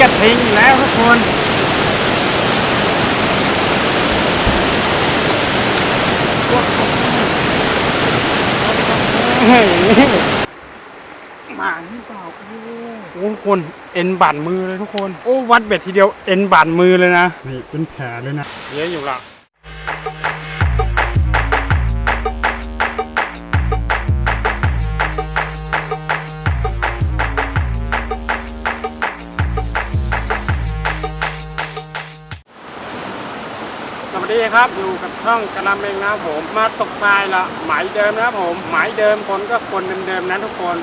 กระทิงอีกแล้วทุกคนเฮ้ยมาที่เปล่าโอ้ทุกคนเอ็นบาดมือเลยทุกคน โอ้วัดเบ็ดทีเดียวเอ็นบาดมือเลยนะ นี่เป็นแผลเลยนะเยอะอยู่ละ ดีครับอยู่กับช่องกระลำเองนะผม มาตกปลายละหมายเดิมนะผม หมายเดิมคนก็คนเดิมๆนะทุกคน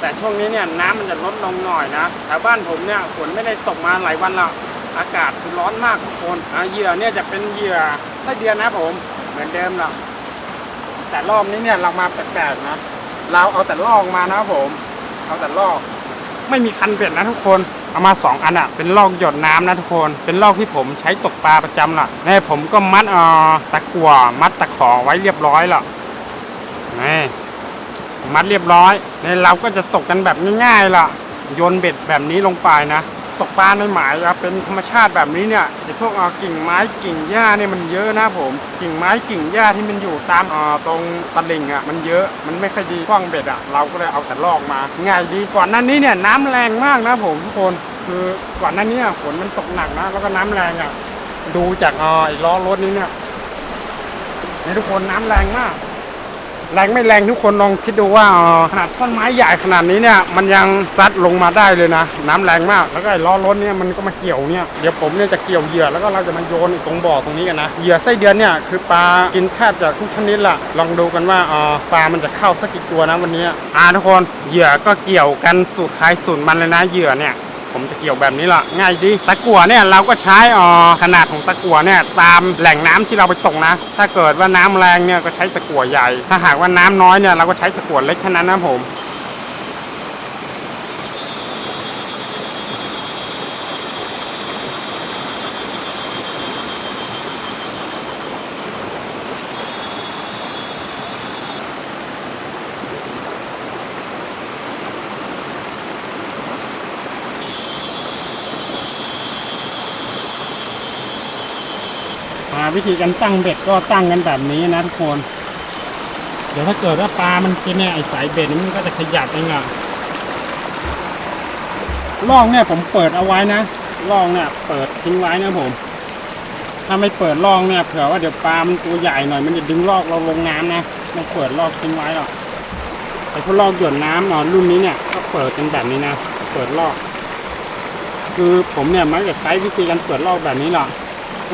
แต่ช่วงนี้เนี่ยน้ำมันจะลดลงหน่อยนะแถวบ้านผมเนี่ยฝนไม่ได้ตกมาหลายวันละอากาศคือร้อนมากทุกคนเหยื่อเนี่ยจะเป็นเหยื่อไส้เดือนนะผมเหมือนเดิมละแต่รอบนี้เนี่ยเรามาแปลกๆนะเราเอาแต่ลอกมานะผม เอาแต่ลอก ไม่มีคันเบ็ดนะทุกคน เอามาสองอันอะเป็นลอกหยดน้ำนะทุกคน เป็นลอกที่ผมใช้ตกปลาประจำล่ะแม่ผมก็มัดเอ่อตะกั่วมัดตะขอไว้เรียบร้อยละนี่มัดเรียบร้อยในี่เราก็จะตกกันแบบง่ายๆล่ะ โยนเบ็ดแบบนี้ลงไปนะ ตกปลาในหมายอะเป็นธรรมชาติแบบนี้เนี่ยไอ้พวกเออกิ่งไม้กิ่งหญ้าเนี่ยมันเยอะนะผม กิ่งไม้กิ่งหญ้าที่มันอยู่ตามเออตรงตลิ่งอะมันเยอะมันไม่ค่อยดีคว้างเบ็ดอะเราก็เลยเอาแต่ลอกมาง่ายดีก่อนหน้านี้เนี่ยน้ำแรงมากนะผมทุกคนคือก่อนหน้านี้อะฝนมันตกหนักนะแล้วก็น้ำแรงอะดูจากเออไอ้ล้อรถนี้เนี่ยนี่ทุกคนน้ำแรงมาก แรงไม่แรงทุกคนลองคิดดูว่าขนาดต้นไม้ใหญ่ขนาดนี้เนี่ยมันยังซัดลงมาได้เลยนะ น้ำแรงมากแล้วก็ไอ้ล้อรถเนี่ยมันก็มาเกี่ยวเนี่ยเดี๋ยวผมเนี่ยจะเกี่ยวเหยื่อแล้วก็เราจะมาโยนตรงบ่อตรงนี้กันนะเหยื่อไส้เดือนเนี่ยคือปลากินแทบจะทุกชนิดละลองดูกันว่าปลามันจะเข้าสักกี่ตัวนะวันนี้อ่าทุกคนเหยื่อก็เกี่ยวกันสูตรใครสูตรมันเลยนะเหยื่อเนี่ย ผมจะเกี่ยวแบบนี้ละง่ายดีตะกั่วเนี่ยเราก็ใช้เอ่อขนาดของตะกั่วเนี่ยตามแหล่งน้ำที่เราไปตกนะ ถ้าเกิดว่าน้ำแรงเนี่ยก็ใช้ตะกั่วใหญ่ ถ้าหากว่าน้ำน้อยเนี่ยเราก็ใช้ตะกั่วเล็กแค่นั้นนะผม วิธีการตั้งเบ็ดก็ตั้งกันแบบนี้นะทุกคน เดี๋ยวถ้าเกิดว่าปลามันกินเนี่ยไอสายเบ็ดนี่มันก็จะขยับเองอะล่องเนี่ยผมเปิดเอาไว้นะล่องเนี่ยเปิดทิ้งไว้นะผม ถ้าไม่เปิดล่องเนี่ยเผื่อว่าเดี๋ยวปลามันตัวใหญ่หน่อยมันจะดึงลอกเราลงน้ำนะไม่เปิดลอกทิ้งไว้หรอกไอพวกลอกหยดน้ำเนาะรุ่นนี้เนี่ยก็เปิดกันแบบนี้นะ เปิดลอก คือผมเนี่ยมักจะใช้วิธีการเปิดลอกแบบนี้หรอก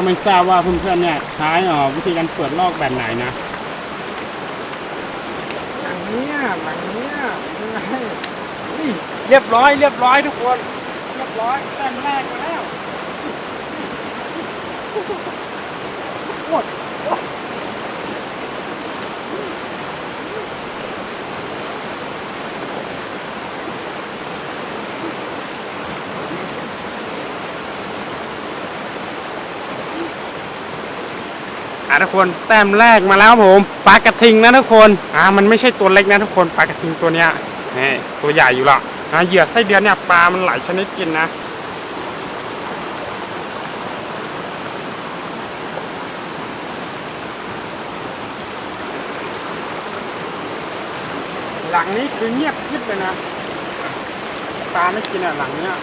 ก็ไม่ทราบว่าเพื่อนๆเนี่ยใช้อวิธีการเปิดลอกแบบไหนนะหลังเนี้ยหลังเนี้ยยังไงนี่เรียบร้อยเรียบร้อยทุกคน เรียบร้อยแต้มแรกมาแล้วโอ้ย ทุกคนแต้มแรกมาแล้วผมปลากระทิงนะทุกคนอ่ามันไม่ใช่ตัวเล็กนะทุกคนปลากระทิงตัวเนี้ยนี่ตัวใหญ่อยู่ละอ่าเหยื่อไส้เดือนเนี่ยปลามันหลายชนิดกินนะหลังนี้คือเงียบกริบเลยนะปลาไม่กินอะหลังเนี้ย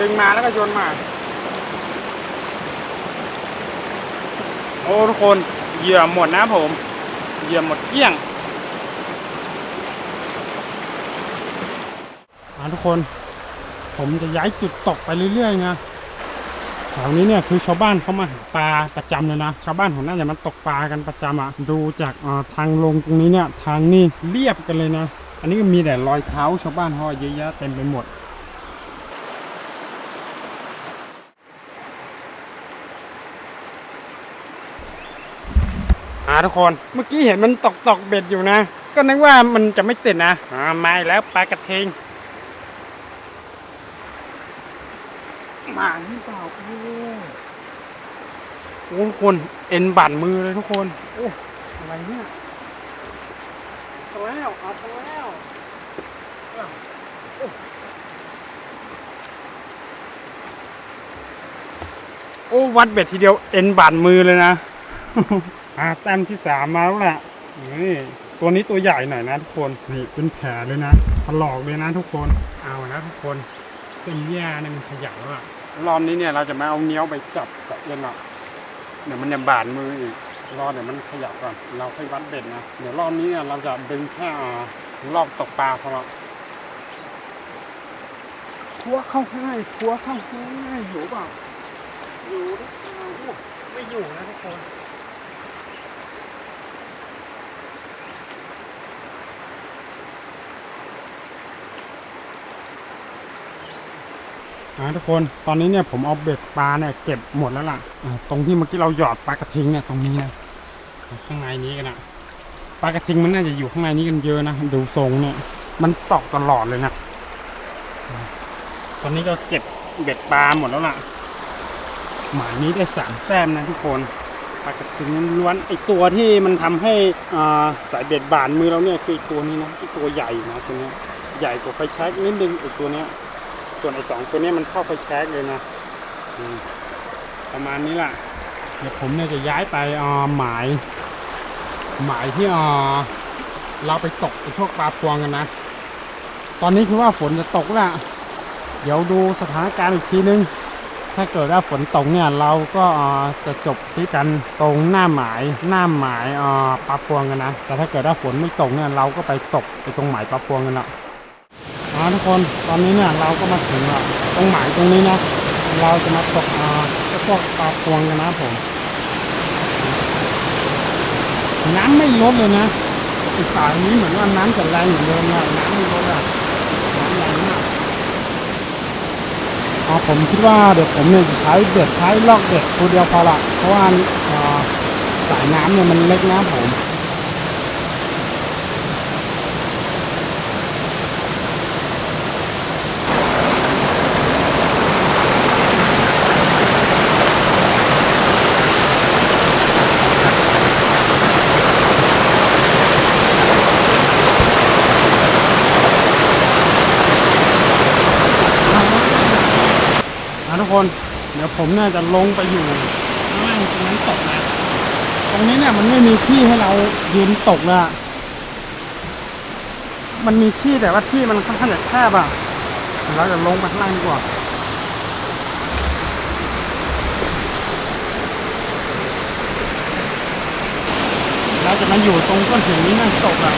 ดึงมาแล้วก็โยนมา อ้ทุกคนเหยื่อหมดนะผมเหยื่อหมดเกี้ยงอาทุกคน ผมจะย้ายจุดตกไปเรื่อยๆนะแถวนี้เนี่ยคือชาวบ้านเขามาหาปลาประจำเลยนะ ชาวบ้านของน่าจะมาตกปลากันประจำอะดูจากทางลงตรงนี้เนี่ยทางนี่เรียบกันเลยนะ อันนี้ก็มีแต่รอยเท้าชาวบ้านเขาเยอะแยะเต็มไปหมด อ่าทุกคนเมื่อกี้เห็นมันตกตกเบ็ดอยู่นะ ก็นึกว่ามันจะไม่ติดนะมาแล้วปลากระเทงมาหรือเปล่าโอ้โหทุกคนเอ็นบานมือเลยทุกคนโอ้อะไรเนี่ยแล้วอัดแล้วโอ้วัดเบ็ดทีเดียวเอ็นบานมือเลยนะ อ่าแต้มที่สามมาแล้วแหละนี่ตัวนี้ตัวใหญ่หน่อยนะทุกคนนี่เป็นแผลเลยนะถลอกเลยนะทุกคนเอานะทุกคนเป็นแย่เนี่ยมันขยับแล้วอะรอบนี้เนี่ยเราจะมาเอาเนี้ยวไปจับกับเอ็นอะเดี๋ยวมันจะบาดมืออีกรอเดี๋ยวมันขยับก่อนเราค่อยวัดเบ็ดนะเดี๋ยวรอบนี้เนี่ยเราจะดึงแค่อ่ารอบตกปลาพอละคัวเข้าให้คัวเข้าให้อยู่เปล่าอยู่หรือเปล่าไม่อยู่นะทุกคน อ่าทุกคนตอนนี้เนี่ยผมเอาเบ็ดปลาเนี่ยเก็บหมดแล้วล่ะตรงที่เมื่อกี้เราหยอดปลากระทิงเนี่ยตรงนี้นะข้างในนี้กันนะปลากระทิงมันน่าจะอยู่ข้างในนี้กันเยอะนะดูทรงเนี่ย มันตอกตลอดเลยนะตอนนี้ก็เก็บเบ็ดปลาหมดแล้วล่ะหมายนี้ได้สามแต้มนะทุกคนปลากระทิงล้วนไอตัวที่มันทำให้อ่าสายเบ็ดบานมือเราเนี่ยคือตัวนี้นะตัวใหญ่นะตัวนี้ใหญ่กว่าไฟแช็กนิดนึงไอตัวเนี้ย ส่วนไอสองตัวนี้มันเข้าไฟแช็กเลยนะประมาณนี้แหละเดี๋ยวผมเนี่ยจะย้ายไปอ่าหมาย หมายที่อ่าเราไปตกไอพวกปลาพวงกันนะ ตอนนี้คือว่าฝนจะตกแล้วเดี๋ยวดูสถานการณ์อีกทีนึง ถ้าเกิดว่าฝนตกเนี่ยเราก็อ่อจะจบที่กันตรงหน้าหมายหน้าหมายอ่อปลาพวงกันนะ แต่ถ้าเกิดว่าฝนไม่ตกเนี่ยเราก็ไปตกไปตรงหมายปลาพวงกันละ อ๋อทุกคนตอนนี้เนี่ยเราก็มาถึงละตรงหมายตรงนี้นะ เราจะมาตกอ่อเจ้าพวกปลาพวงกันนะผมน้ำไม่ลดเลยนะอีสายนี้เหมือนว่าน้ำจะแรงเหมือนเดิมนะน้ำไม่ลดอะน้ำแรงมากอ๋อผมคิดว่าเดี๋ยวผมเนี่ยจะใช้เบ็ดใช้ลอกเบ็ดตัวเดียวพอละเพราะว่าสายน้ำเนี่ยมันเล็กนะผมนะทุกคนเดี๋ยว ผมเนี่ยจะลงไปอยู่ข้างล่างตรงนั้นตกนะตรงนี้เนี่ยมันไม่มีที่ให้เรายืนตกเลยอะมันมีที่แต่ว่าที่มันค่อนข้างจะแคบอะเดี๋ยวเราจะลงไปข้างล่างดีกว่าเราจะมาอยู่ตรงก้อนหินนี้นั่งตกอะ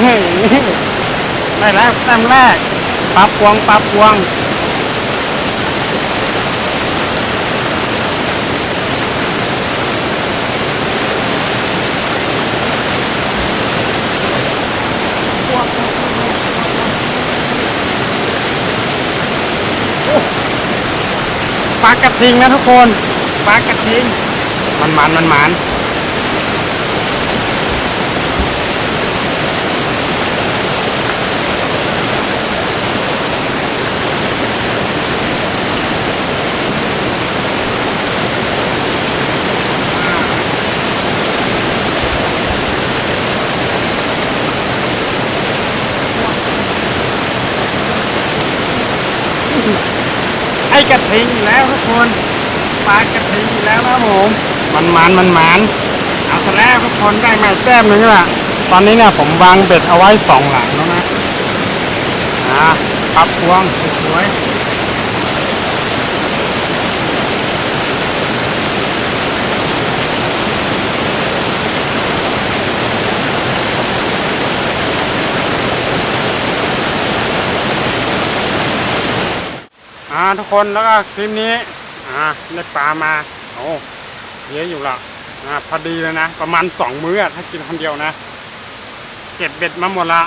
ได้แล้วแต้มแรกปลาพวงปลาพวงปลากระทิงนะทุกคนปลากระทิงมันมันมันมันไอ้กระ ทิงอีกแล้วทุกคนปลากระทิงอีกแล้วนะผมมันมันมันมันเอาซะแล้วทุกคนได้มาแต้มหนึงละตอนนี้เนี่ยผมวางเบ็ดเอาไว้สองหลังแล้วนะอ่าปรับพวงสวย ทุกคนแล้วก็คลิปนี้อ่าได้ปลามาโอ้เยอะอยู่ละอ่าพอดีเลยนะ ประมาณสองมื้อถ้ากินคนเดียวนะเก็บเบ็ดมาหมดละ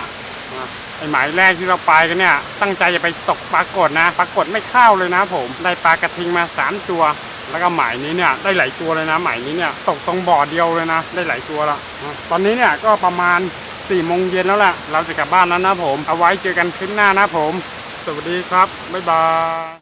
อะไอหมายแรกที่เราไปกันเนี่ย ตั้งใจจะไปตกปลากดนะปลากดไม่เข้าเลยนะ ผมได้ปลากระทิงมาสามตัว แล้วก็หมายนี้เนี่ยได้หลายตัวเลยนะ หมายนี้เนี่ยตกตรงบ่อเดียวเลยนะ ได้หลายตัวละตอนนี้เนี่ยก็ประมาณสี่โมงเย็นแล้วล่ะ เราจะกลับบ้านแล้วนะผม เอาไว้เจอกันคลิปหน้านะผม สวัสดีครับ บ๊ายบาย